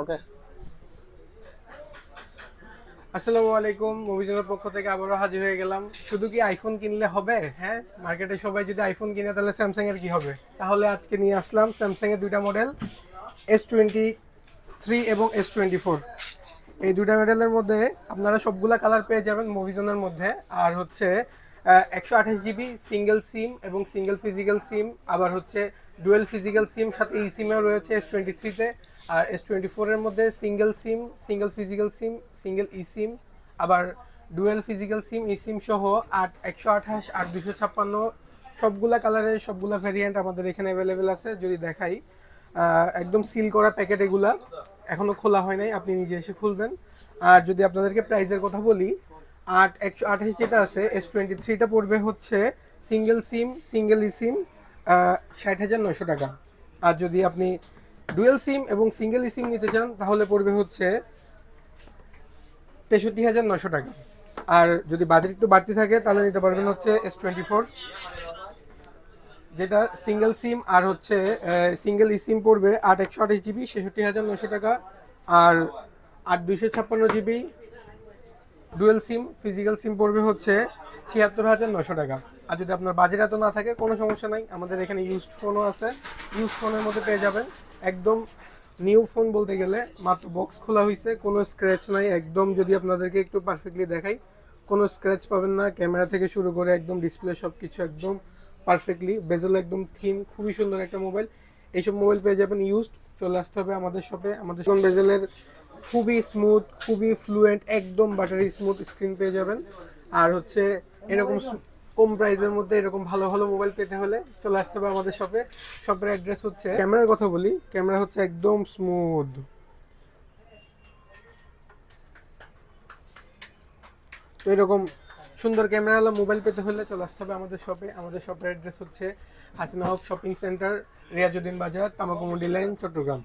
ওকে আসসালামু আলাইকুম, মুভিজনের পক্ষ থেকে আবারও হাজির হয়ে গেলাম। শুধু কি আইফোন কিনলে হবে? হ্যাঁ মার্কেটে সবাই যদি আইফোন কিনে, তাহলে স্যামসাং এর কি হবে? তাহলে আজকে নিয়ে আসলাম স্যামসাং এর দুইটা মডেল এস টোয়েন্টি থ্রি এবং এস টোয়েন্টি ফোর এই দুইটা মডেলের মধ্যে আপনারা সবগুলা কালার পেয়ে যাবেন মুভিজনের মধ্যে। আর হচ্ছে একশো আঠাশ জিবি সিঙ্গেল সিম এবং সিঙ্গেল ফিজিক্যাল সিম আবার হচ্ছে ডুয়েল ফিজিক্যাল সিম সাথে ই সিমেও রয়েছে এস টোয়েন্টি থ্রিতে আর এস টোয়েন্টি ফোরের মধ্যে single sim single physical sim single E sim আবার ডুয়েল ফিজিক্যাল সিম ই সিম সহ আট একশো আঠাশ, আর দুশো ছাপ্পান্ন, সবগুলা কালারের সবগুলা ভ্যারিয়েন্ট আমাদের এখানে অ্যাভেলেবেল আছে, যদি দেখাই। একদম সিল করা প্যাকেট এগুলা এখনও খোলা হয় নাই, আপনি নিজে এসে খুলবেন। আর যদি আপনাদেরকে প্রাইসের কথা বলি আট, একশো আঠাশ যেটা আছে এস টোয়েন্টি থ্রিটা পড়বে হচ্ছে সিঙ্গেল সিম সিঙ্গেল ই সিম ষাট হাজার নশো টাকা। আর যদি আপনি ডুয়েল সিম এবং সিঙ্গেল ই সিম নিতে চান, তাহলে পড়বে হচ্ছে তেষট্টি হাজার নশো টাকা। আর যদি বাজেট একটু বাড়তি থাকে, তাহলে নিতে পারবেন হচ্ছে এস টোয়েন্টি ফোর যেটা সিঙ্গেল সিম আর হচ্ছে সিঙ্গেল ই সিম পড়বে আট, একশো আঠাশ জিবি, ছেষট্টি হাজার নশো টাকা। আর আট, দুইশো ছাপ্পান্ন GB dual sim, physical sim পড়বে হচ্ছে ছিয়াত্তর হাজার নশো টাকা। আর যদি আপনার বাজেট এত না থাকে, কোনো সমস্যা নাই। আমাদের এখানে ইউজড ফোনও আছে। ইউজড ফোনের মধ্যে পেয়ে যাবেন। একদম নিউ ফোন বলতে গেলে মাত্র বক্স খোলা হয়েছে কোনো স্ক্র্যাচ নাই। একদম যদি আপনাদেরকে একটু পারফেক্টলি দেখাই, কোনো স্ক্র্যাচ পাবেন না। ক্যামেরা থেকে শুরু করে একদম ডিসপ্লে সব কিছু একদম পারফেক্টলি বেজেল একদম থিন খুবই সুন্দর একটা মোবাইল এইসব মোবাইল পেয়ে যাবেন ইউজড চলে আসতে হবে আমাদের শপে আমাদের বেজেলের খুবই স্মুথ খুবই ফ্লুয়েন্ট একদম বাটারি স্মুথ স্ক্রিন পেয়ে যাবেন। আর হচ্ছে এরকম কম প্রাইসের মধ্যে এরকম ভালো ভালো মোবাইল পেতে হলে চলে আসতে হবে আমাদের শপে শপের অ্যাড্রেস হচ্ছে ক্যামেরার কথা বলি ক্যামেরা হচ্ছে একদম স্মুথ তো এরকম সুন্দর ক্যামেরাওয়ালা মোবাইল পেতে হলে চলে আসতে হবে আমাদের শপে আমাদের শপের অ্যাড্রেস হচ্ছে Hasina Haque shopping centre Riazuddin Bazar Tamakumundi lane Chittagong.